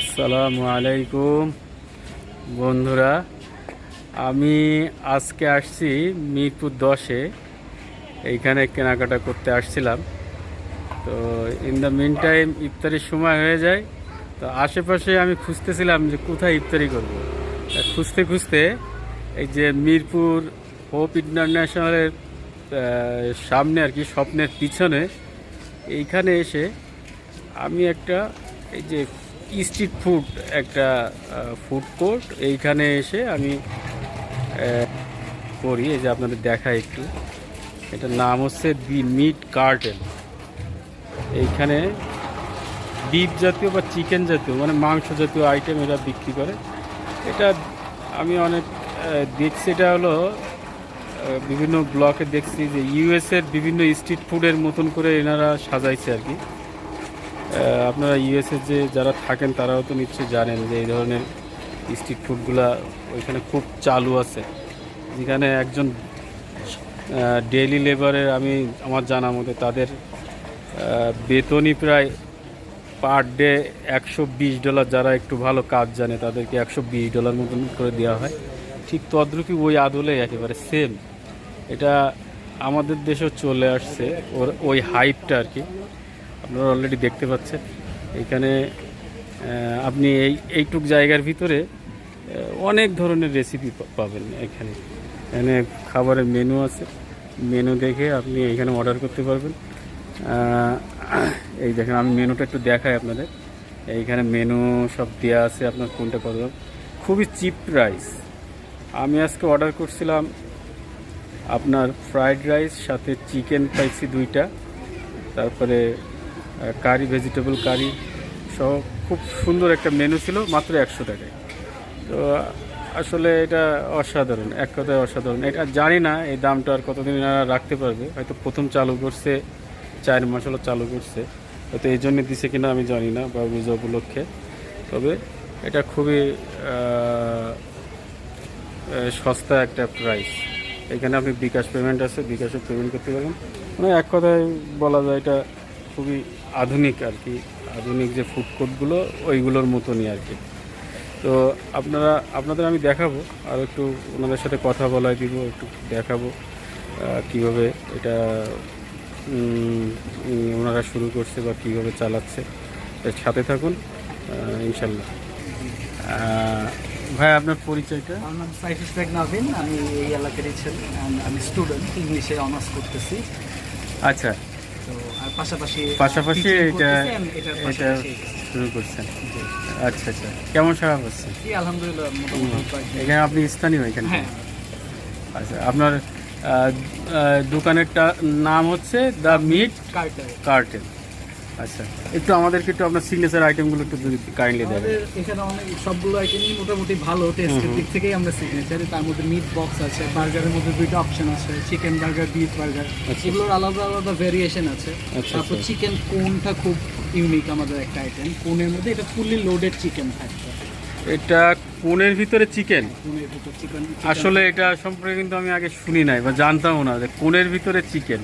আসসালামু আলাইকুম। বন্ধুরা, আমি আজকে আসছি মিরপুর দশে। এইখানে কেনাকাটা করতে আসছিলাম। তো ইন দ্য মিন টাইম ইফতারির সময় হয়ে যায়। তো আশেপাশে আমি খুঁজতেছিলাম যে কোথায় ইফতারি করব। খুঁজতে খুঁজতে এই যে মিরপুর হোপ ইন্টারন্যাশনালের সামনে আর কি, স্বপ্নের পিছনে এইখানে এসে আমি একটা এই যে স্ট্রিট ফুড একটা ফুড কোর্ট এইখানে এসে আমি করি, এই যে আপনাদের দেখাই একটু। এটার নাম হচ্ছে দি মিট কার্টেল। এইখানে বিফ জাতীয় বা চিকেন জাতীয় মানে মাংস জাতীয় আইটেম এরা বিক্রি করে। এটা আমি অনেক দেখছি, এটা হলো বিভিন্ন ব্লকে দেখছি যে ইউএসের বিভিন্ন স্ট্রিট ফুডের মতন করে এনারা সাজাইছে আর কি। আপনারা ইউএসএ যে যারা থাকেন, তারাও তো নিশ্চয়ই জানেন যে এই ধরনের স্ট্রিট ফুডগুলা ওইখানে খুব চালু আছে। যেখানে একজন ডেইলি লেবারের আমি আমার জানা মতে তাদের বেতনই প্রায় পার ডে একশো বিশ ডলার যারা একটু ভালো কাজ জানে, তাদেরকে একশো বিশ ডলার মতন করে দেওয়া হয়। ঠিক তদ্রুপই ওই আদলে একেবারে সেম এটা আমাদের দেশেও চলে আসছে, ওর, ওই হাইপটা আর কি। আপনারা অলরেডি দেখতে পাচ্ছেন। এখানে আপনি এই, এইটুক জায়গার ভিতরে অনেক ধরনের রেসিপি পাবেন এখানে। এখানে খাবারের মেনু আছে। মেনু দেখে আপনি এখানে অর্ডার করতে পারবেন। এই দেখেন, আমি মেনুটা একটু দেখাই আপনাদের। এইখানে মেনু সব দেওয়া আছে আপনার কোনটা কত খুবই চিপ রাইস আমি আজকে অর্ডার করছিলাম আপনার ফ্রাইড রাইস সাথে চিকেন পাইছি দুইটা। তারপরে কারি ভেজিটেবল কারি সহ খুব সুন্দর একটা মেনু ছিল, মাত্র একশো টাকায়। তো আসলে এটা অসাধারণ, এক কথায় অসাধারণ। এটা জানি না এই দামটা আর কতদিন রাখতে পারবে, হয়তো প্রথম চালু করছে, চার মাস হলো চালু করছে, হয়তো এই জন্য দিছে কিনা আমি জানি না বা রোজা উপলক্ষে। তবে এটা খুবই সস্তা একটা প্রাইস এখানে আপনি বিকাশ পেমেন্ট আছে, বিকাশে পেমেন্ট করতে পারবেন। মানে এক কথায় বলা যায় এটা খুবই আধুনিক আর কি আধুনিক যে ফুড কোর্টগুলো ওইগুলোর মতনই আর কি। তো আপনারা আপনাদের আমি দেখাবো আর একটু ওনাদের সাথে কথা বলাই দিব একটু দেখাবো কীভাবে এটা ওনারা শুরু করছে বা কীভাবে চালাচ্ছে। সাথে থাকুন ইনশাল্লাহ ভাই আপনার পরিচয়টা? আমার নাম সাইফুল শেখ নাভিন আমি এই এলাকারই ছেলে আমি স্টুডেন্ট ইংলিশে অনার্স করতেছি। আচ্ছা। পাশাপাশি পাশাপাশি এটা এটা শুরু করছেন। আচ্ছা আচ্ছা। কেমন সারা হচ্ছে আলহামদুলিল্লাহ এখানে আপনি স্থানীয় এখানে? হ্যাঁ। আচ্ছা আপনার দোকানেরটা নাম হচ্ছে দ্য মিট কার্টেল। কার্টেন আচ্ছা একটু আমাদেরকে একটু আপনার সিগনেচার আইটেমগুলো একটু যদি কাইন্ডলি দেবেন এখানে অনেক সবগুলো আইটেমই মোটামুটি ভালো টেস্টের দিক থেকেই আমরা সিগনেচার তার মধ্যে মিট বক্স আছে বার্গারের মধ্যে দুইটা অপশন আছে চিকেন বার্গার বিফ বার্গার এগুলোর আলাদা আলাদা ভেরিয়েশন আছে। আচ্ছা, তারপর আচ্ছা। চিকেন কোনটা খুব ইউনিক আমাদের একটা আইটেম কোনের মধ্যে এটা ফুললি লোডেড চিকেন থাকবে। এটা কোনের ভিতরে চিকেন? আসলে এটা সম্পর্কে কিন্তু আমি আগে শুনি নাই বা জানতামও না যে কোনের ভিতরে চিকেন।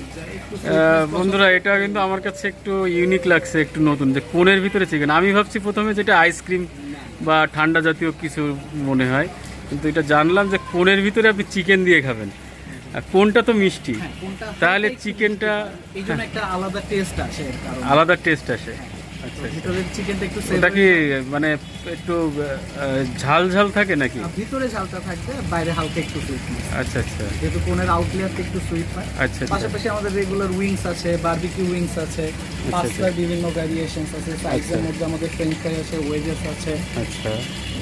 বন্ধুরা এটা কিন্তু আমার কাছে একটু ইউনিক লাগছে একটু নতুন যে কোনের ভিতরে চিকেন। আমি ভাবছি প্রথমে যেটা আইসক্রিম বা ঠান্ডা জাতীয় কিছু মনে হয় কিন্তু এটা জানলাম যে কোনের ভিতরে আপনি চিকেন দিয়ে খাবেন। আর কোনটা তো মিষ্টি। হ্যাঁ, তাহলে চিকেনটা এই জন্য একটা আলাদা টেস্ট আসে আলাদা টেস্ট আসে। ভিতরের চিকেনটা একটু ওটা কি মানে একটু ঝাল ঝাল থাকে নাকি? ভিতরে ঝালটা থাকবে বাইরে হালকা একটু আচ্ছা আচ্ছা। যেহেতু কোনের আউটলেয়ারটা একটু সুইট হয়। আচ্ছা আচ্ছা। পাশাপাশি আমাদের রেগুলার উইংস আছে বারবিকিউ উইংস আছে পাস্তার বিভিন্ন ভ্যারিয়েশনস আছে সাইজের আচ্ছা। মধ্যে আমাদের ফ্রেঞ্চ ফ্রাই আছে ওয়েজেস আছে। আচ্ছা।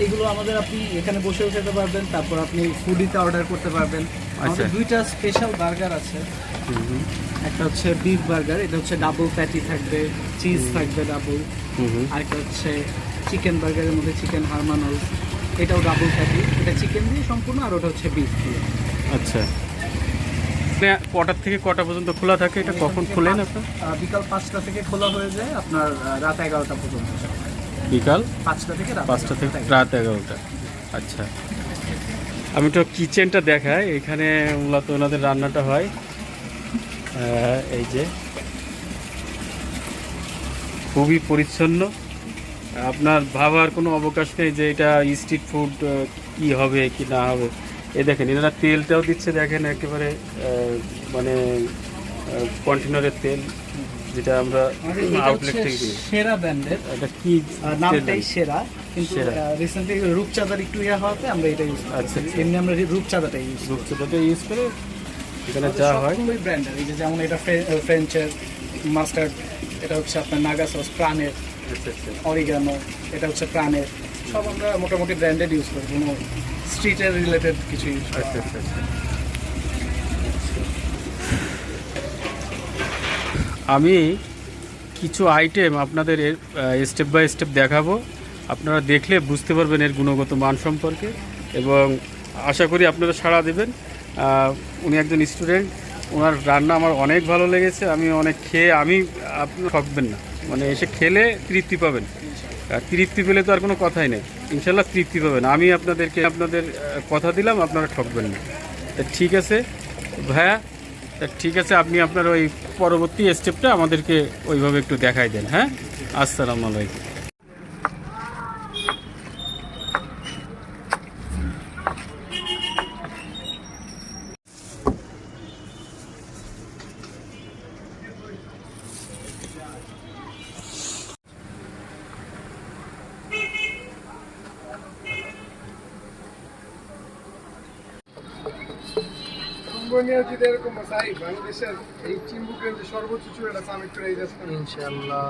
এগুলো আমাদের আপনি এখানে বসেও খেতে পারবেন তারপর আপনি ফুডিতে অর্ডার করতে পারবেন। আমাদের আচ্ছা। দুইটা স্পেশাল বার্গার আছে। একটা হচ্ছে বিফ বার্গার এটা হচ্ছে ডাবল প্যাটি থাকবে চিজ থাকবে ডাবল হুম হুম আরেকটা হচ্ছে চিকেন বার্গারের মধ্যে চিকেন হারমানল এটাও ডাবল প্যাটি এটা চিকেন দিয়ে সম্পূর্ণ আর ওটা হচ্ছে বিফ দিয়ে। আচ্ছা। মানে কটার থেকে কটা পর্যন্ত খোলা থাকে? এটা কখন খোলেন আপনার? বিকাল পাঁচটা থেকে খোলা হয়ে যায় আপনার রাত এগারোটা পর্যন্ত। বিকাল? পাঁচটা থেকে রাত পাঁচটা থেকে রাত এগারোটা। আচ্ছা। আমি তো কিচেনটা দেখাই, এখানে মূলত ওনাদের রান্নাটা হয়। এই যে। খুবই পরিচ্ছন্ন। আপনার ভাবার কোনো অবকাশ নেই যে এটা স্ট্রিট ফুড কি হবে কি না হবে। এ দেখেন, এনারা তেলটাও দিচ্ছে, দেখেন একেবারে মানে কন্টেনারের তেল। যেটা আমরা আউটলেট থেকে সেরা ব্র্যান্ডের। এটা কি নামটাই সেরা কিন্তু রিসেন্টলি রূপচাঁদার একটু ইয়া হওয়াতে আমরা এটা ইউজ আচ্ছা, আচ্ছা। এমনি আমরা রূপচাঁদাটা ইউজ রূপচাঁদাটা ইউজ করে এখানে যা হয়। সবগুলোই ব্র্যান্ডের। এই যে যেমন এটা ফ্রেঞ্চের মাস্টার্ড এটা হচ্ছে আপনার নাগা সস প্রাণের আচ্ছা আচ্ছা। অরিগানো এটা হচ্ছে প্রাণের সব আমরা মোটামুটি ব্র্যান্ডেড ইউজ করি কোনো স্ট্রিটের রিলেটেড কিছু ইউজ করি আচ্ছা আচ্ছা। আমি কিছু আইটেম আপনাদের স্টেপ বাই স্টেপ দেখাবো। আপনারা দেখলে বুঝতে পারবেন এর গুণগত মান সম্পর্কে। এবং আশা করি আপনারা সাড়া দেবেন। উনি একজন স্টুডেন্ট ওনার রান্না আমার অনেক ভালো লেগেছে। আমি অনেক খেয়ে, আমি আপনি ঠকবেন না। মানে এসে খেলে তৃপ্তি পাবেন। তৃপ্তি পেলে তো আর কোনো কথাই নেই। ইনশাল্লাহ তৃপ্তি পাবেন। আমি আপনাদেরকে, আপনাদের কথা দিলাম, আপনারা ঠকবেন না। ঠিক আছে। ভাইয়া ঠিক আছে, আপনি আপনার ওই পরবর্তী স্টেপটা আমাদেরকে ওইভাবে একটু দেখাই দেন হ্যাঁ? আসসালামু আলাইকুম। কুম্ভনীয় যদি এরকম বাংলাদেশের এই চিম্বুকের যে সর্বোচ্চ চূড়াটা সামিট করে এই দেশটা। ইনশাআল্লাহ।